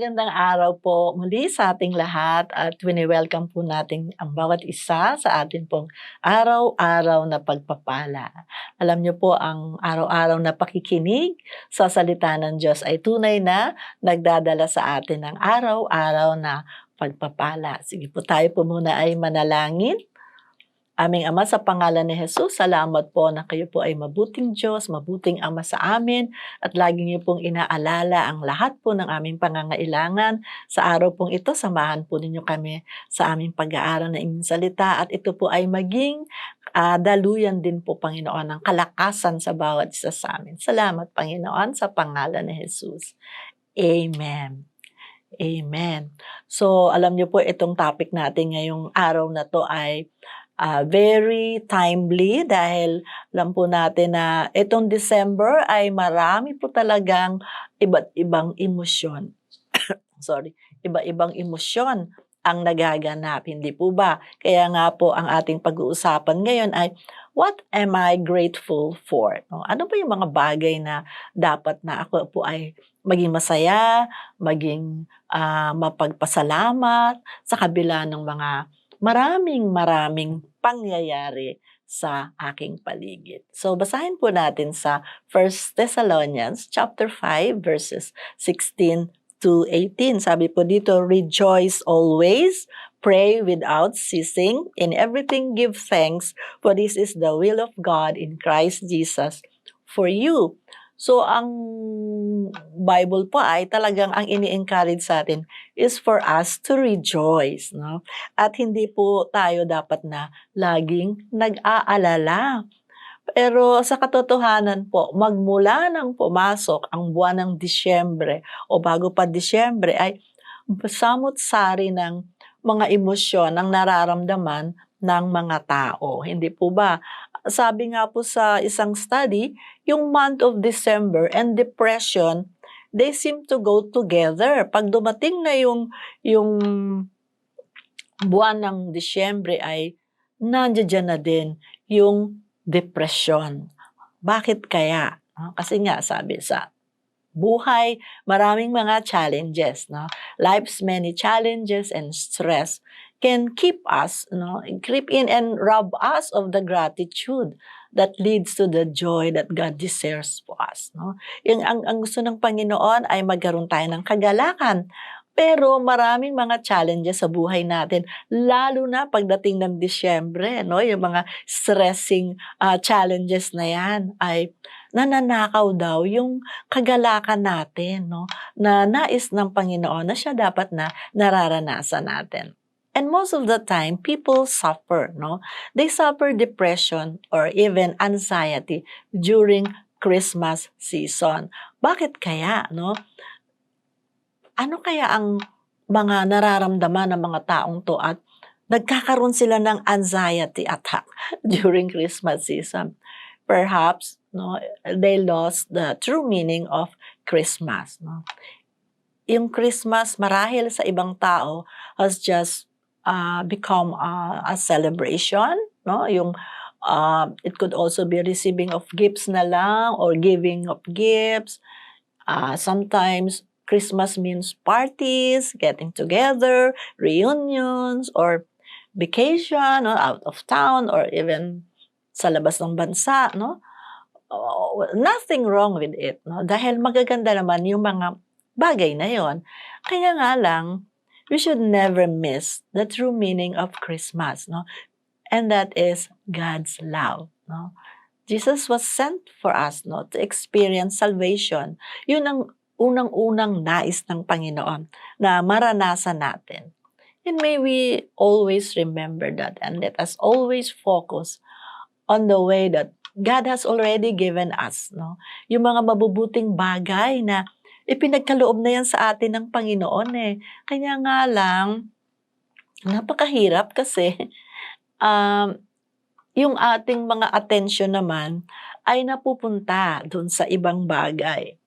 magandang araw po muli sa ating lahat at wini-welcome po natin ang bawat isa sa atin pong araw-araw na pagpapala. Alam niyo po ang araw-araw na pakikinig sa salita ng Diyos ay tunay na nagdadala sa atin ng araw-araw na pagpapala. Sige po tayo po muna ay manalangin. Aming Ama, sa pangalan ni Jesus, salamat po na kayo po ay mabuting Diyos, mabuting Ama sa amin, at lagi niyo pong inaalala ang lahat po ng aming pangangailangan. Sa araw pong ito, samahan po ninyo kami sa aming pag-aaral ng inyong salita, at ito po ay maging ah, daluyan din po, Panginoon, ng kalakasan sa bawat isa sa amin. Salamat, Panginoon, sa pangalan ni Jesus. Amen. Amen. So, alam niyo po, itong topic natin ngayong araw na to ay ah, very timely dahil alam po natin na itong December ay marami po talagang iba't ibang emosyon. Sorry, iba-ibang emosyon ang nagaganap, hindi po ba? Kaya nga po ang ating pag-uusapan ngayon ay what am I grateful for? No? Ano ba yung mga bagay na dapat na ako po ay maging masaya, maging ah, mapagpasalamat sa kabila ng mga maraming maraming pangyayari sa aking paligid. So basahin po natin sa 1 Thessalonians chapter 5 verses 16 to 18. Sabi po dito, rejoice always, pray without ceasing, in everything give thanks, for this is the will of God in Christ Jesus for you. So ang Bible po ay talagang ang ini-encourage sa atin is for us to rejoice, no? At hindi po tayo dapat na laging nag-aalala. Pero sa katotohanan po, magmula nang pumasok ang buwan ng Disyembre o bago pa Disyembre ay samot-sari ng mga emosyon ang nararamdaman ng mga tao. Hindi po ba? Sabi nga po sa isang study, yung month of December and depression, they seem to go together. Pag dumating na yung, yung buwan ng Disyembre ay nandiyan na din yung depression. Bakit kaya? Kasi nga sabi sa buhay, maraming mga challenges. No? Life's many challenges and stress can keep us, no, creep in and rob us of the gratitude that leads to the joy that God deserves for us. No? Yung, ang, ang gusto ng Panginoon ay magkaroon tayo ng kagalakan. Pero maraming mga challenges sa buhay natin, lalo na pagdating ng Disyembre, no? yung mga stressing ah, challenges na yan ay nananakaw daw yung kagalakan natin, no? na nais ng Panginoon na siya dapat na nararanasan natin. And most of the time, people suffer, no? They suffer depression or even anxiety during Christmas season. Bakit kaya, no? Ano kaya ang mga nararamdaman ng mga taong to at nagkakaroon sila ng anxiety attack during Christmas season? Perhaps, no, they lost the true meaning of Christmas, no? Yung Christmas marahil sa ibang tao has just uh, become uh, a celebration, no? Yung uh, it could also be receiving of gifts na lang or giving of gifts. Uh, sometimes Christmas means parties, getting together, reunions, or vacation, or out of town, or even sa labas ng bansa, no? Oh, nothing wrong with it, no? Dahil magaganda naman yung mga bagay na yon. Kaya nga lang, we should never miss the true meaning of Christmas, no? And that is God's love, no? Jesus was sent for us, no, to experience salvation. Yun ang unang-unang nais ng Panginoon na maranasan natin. And may we always remember that and let us always focus on the way that God has already given us, no? Yung mga mabubuting bagay na ipinagkaloob na yan sa atin ng Panginoon eh. Kanya nga lang, napakahirap kasi um, yung ating mga attention naman ay napupunta doon sa ibang bagay.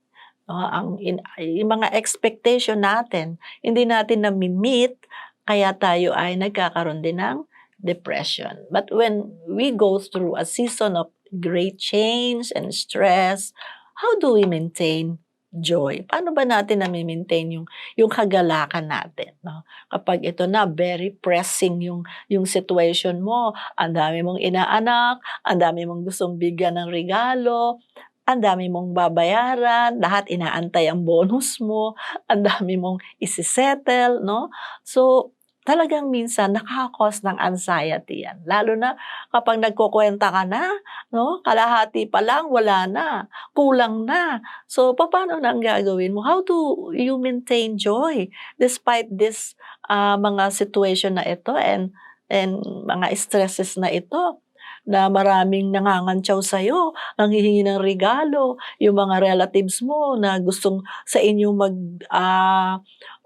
No, ang in, yung mga expectation natin, hindi natin na-meet, kaya tayo ay nagkakaroon din ng depression. But when we go through a season of great change and stress, how do we maintain joy. Paano ba natin nami-maintain yung yung kagalakan natin, 'no? Kapag ito na very pressing yung yung situation mo, ang dami mong inaanak, ang dami mong gustong bigyan ng regalo, ang dami mong babayaran, lahat inaantay ang bonus mo, ang dami mong ise-settle, 'no? So, talagang minsan nakaka-cause ng anxiety 'yan, lalo na kapag nagkukuwenta ka na, 'no, kalahati pa lang wala na, kulang na. So, papaano na ang gagawin mo? How do you maintain joy despite this, ah, mga situation na ito and and mga stresses na ito, na maraming nangangantyaw sa'yo, nanghihingi ng regalo, yung mga relatives mo na gustong sa inyo mag, ah,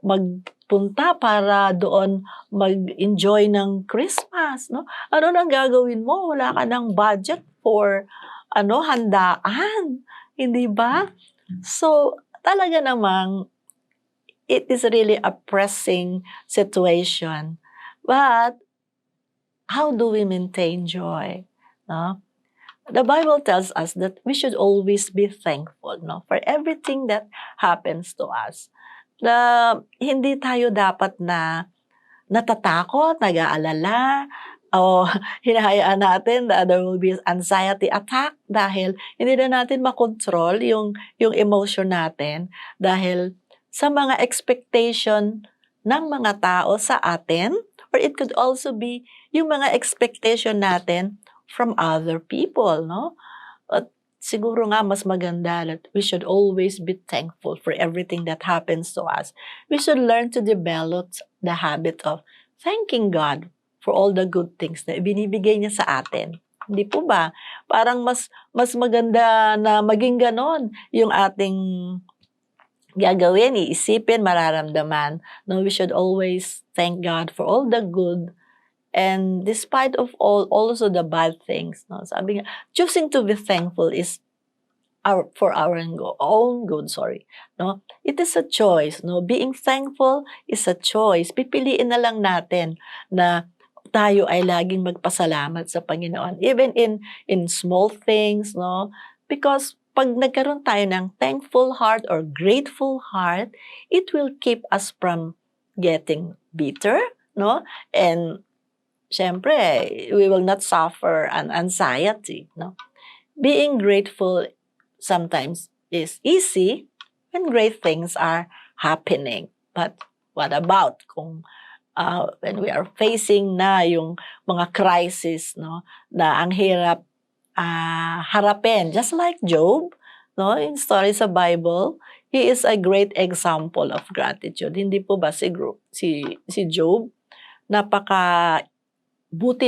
magpunta para doon mag-enjoy ng Christmas, 'no? Ano ng gagawin mo? Wala ka ng budget for ano, handaan, hindi ba? So, talaga namang it is really a pressing situation. But, how do we maintain joy, 'no? The Bible tells us that we should always be thankful, 'no, for everything that happens to us. Na hindi tayo dapat na natatakot, nag-aalala, o hinahayaan natin na there will be anxiety attack dahil hindi na natin makontrol yung yung emotion natin dahil sa mga expectation ng mga tao sa atin or it could also be yung mga expectation natin from other people, 'no? At siguro nga mas maganda that we should always be thankful for everything that happens to us. We should learn to develop the habit of thanking God for all the good things na ibinibigay niya sa atin, hindi po ba? Parang mas mas maganda na maging gano'n yung ating gagawin, iisipin, mararamdaman. No, we should always thank God for all the good and despite of all also the bad things, 'no. Sabi nga, choosing to be thankful is our for our own good, sorry, 'no. It is a choice, 'no. Being thankful is a choice. Pipiliin na lang natin na tayo ay laging magpasalamat sa Panginoon even in in small things, 'no. Because 'pag nagkaroon tayo ng thankful heart or grateful heart, it will keep us from getting bitter, 'no, and siyempre we will not suffer an anxiety, 'no. Being grateful sometimes is easy when great things are happening. But what about kung, ah, when we are facing na yung mga crisis, 'no, na ang hirap, ah, harapin just like Job, 'no, yung story sa Bible, he is a great example of gratitude. Hindi po ba si gro si si Job, napakabuti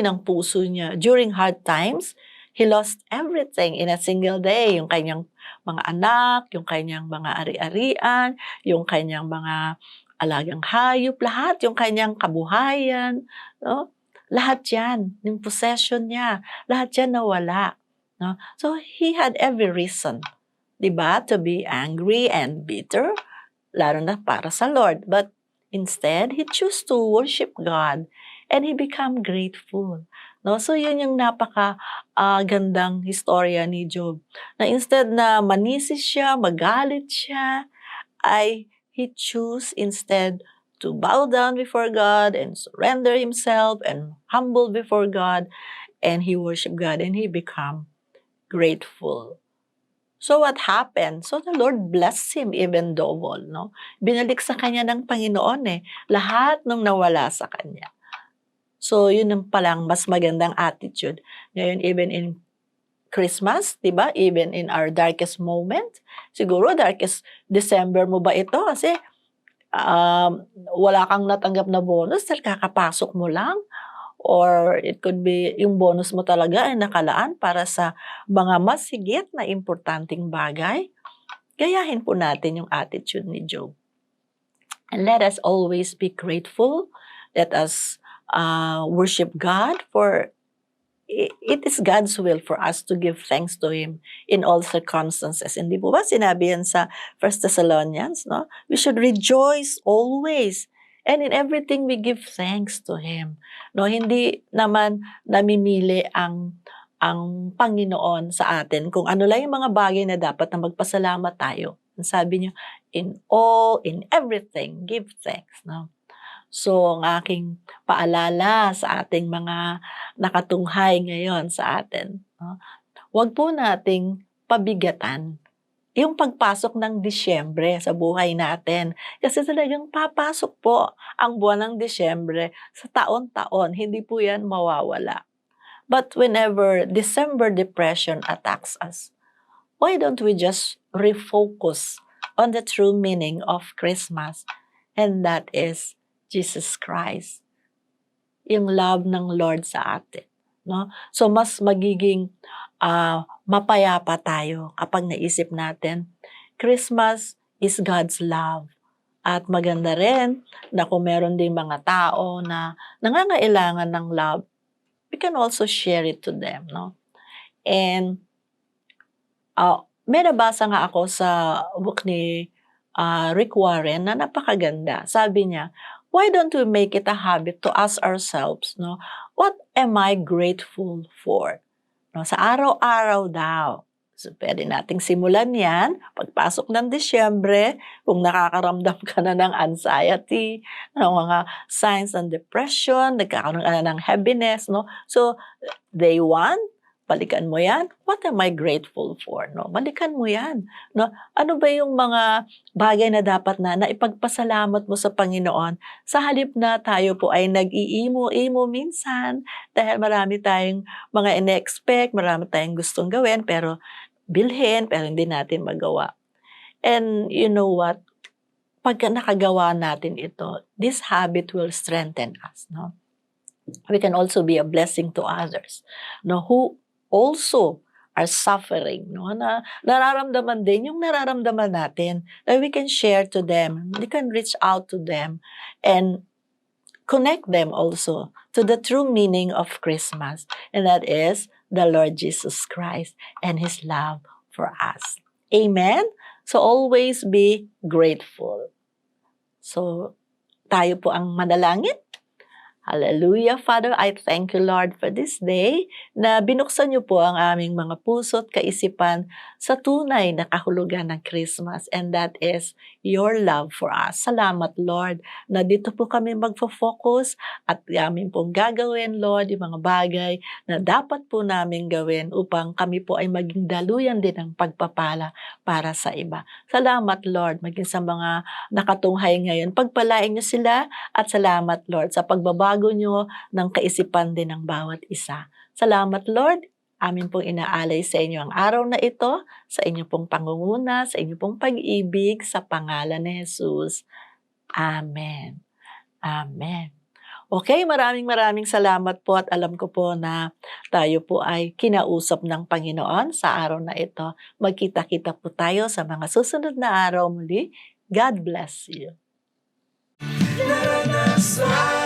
ng puso niya. During hard times, he lost everything in a single day. Yung kanyang mga anak, yung kanyang mga ari-arian, yung kanyang mga alagang hayop, lahat, yung kanyang kabuhayan, 'no, lahat 'yan, yung possession niya, lahat 'yan nawala, 'no. So, he had every reason, 'di ba, to be angry and bitter, lalo na para sa Lord. But instead, he choose to worship God and he become grateful, 'no. So, yun yung napaka, ah, gandang istorya ni Job, na instead na manisi siya, magalit siya, ay he choose instead to bow down before God and surrender himself and humble before God, and he worship God and he become grateful. So, what happened? So, the Lord blessed him even double, 'no. Binalik sa kanya ng Panginoon, eh, lahat nung nawala sa kanya. So, yun ang palang mas magandang attitude. Ngayon even in Christmas, 'di ba, even in our darkest moment, siguro darkest December mo ba ito kasi, um, wala kang natanggap na bonus dahil kakapasok mo lang or it could be yung bonus mo talaga ay nakalaan para sa mga mas higit na importanteng bagay. Gayahin po natin yung attitude ni Job. And let us always be grateful. Let us, ah, worship God for it is God's will for us to give thanks to Him in all circumstances. Hindi po ba sinabi yan sa First Thessalonians, 'no? We should rejoice always and in everything we give thanks to Him, 'no. Hindi naman namimili ang ang Panginoon sa atin kung ano lang yung mga bagay na dapat na magpasalamat tayo. Sabi niyo, in all, in everything, give thanks. No? So, ang aking paalala sa ating mga nakatunghay ngayon sa atin, no? huwag po nating pabigatan yung pagpasok ng Disyembre sa buhay natin. Kasi talagang papasok po ang buwan ng Disyembre sa taon-taon. Hindi po yan mawawala. But whenever December depression attacks us, why don't we just refocus on the true meaning of Christmas? And that is Jesus Christ. Yung love ng Lord sa atin. No? So mas magiging ah, mapayapa tayo kapag naisip natin, Christmas is God's love. At maganda rin na kung meron din mga tao na nangangailangan ng love, we can also share it to them. No? And ah, may nabasa nga ako sa book ni ah, Rick Warren na napakaganda. Sabi niya, why don't we make it a habit to ask ourselves, no, what am I grateful for? No, sa araw-araw daw. So, pwede nating simulan yan. Pagpasok ng Disyembre, kung nakakaramdam ka na ng anxiety, ng mga signs ng depression, nagkakaroon ka na ng heaviness, no? So, day one, balikan mo yan. What am I grateful for? No? Balikan mo yan. No? Ano ba yung mga bagay na dapat na naipagpasalamat mo sa Panginoon sa halip na tayo po ay nag-iimo-imo minsan dahil marami tayong mga ine-expect, marami tayong gustong gawin, pero bilhin, pero hindi natin magawa. And you know what? Pagka nakagawa natin ito, this habit will strengthen us. No? We can also be a blessing to others no, who also are suffering, no? na nararamdaman din yung nararamdaman natin, that we can share to them, we can reach out to them, and connect them also to the true meaning of Christmas, and that is the Lord Jesus Christ and His love for us. Amen? So always be grateful. So, tayo po ang manalangin. Hallelujah, Father. I thank you, Lord, for this day na binuksan niyo po ang aming mga puso at kaisipan sa tunay na kahulugan ng Christmas and that is your love for us. Salamat, Lord, na dito po kami magfo-focus at amin pong gagawin, Lord, yung mga bagay na dapat po namin gawin upang kami po ay maging daluyan din ng pagpapala para sa iba. Salamat, Lord, maging sa mga nakatunghay ngayon. Pagpalain niyo sila at salamat, Lord, sa pagbabago niyo ng kaisipan din ng bawat isa. Salamat, Lord. Amin pong inaalay sa inyo ang araw na ito, sa inyo pong pangunguna, sa inyo pong pag-ibig, sa pangalan ni Jesus. Amen. Amen. Okay, maraming maraming salamat po at alam ko po na tayo po ay kinausap ng Panginoon sa araw na ito. Magkita-kita po tayo sa mga susunod na araw muli. God bless you. Naranasan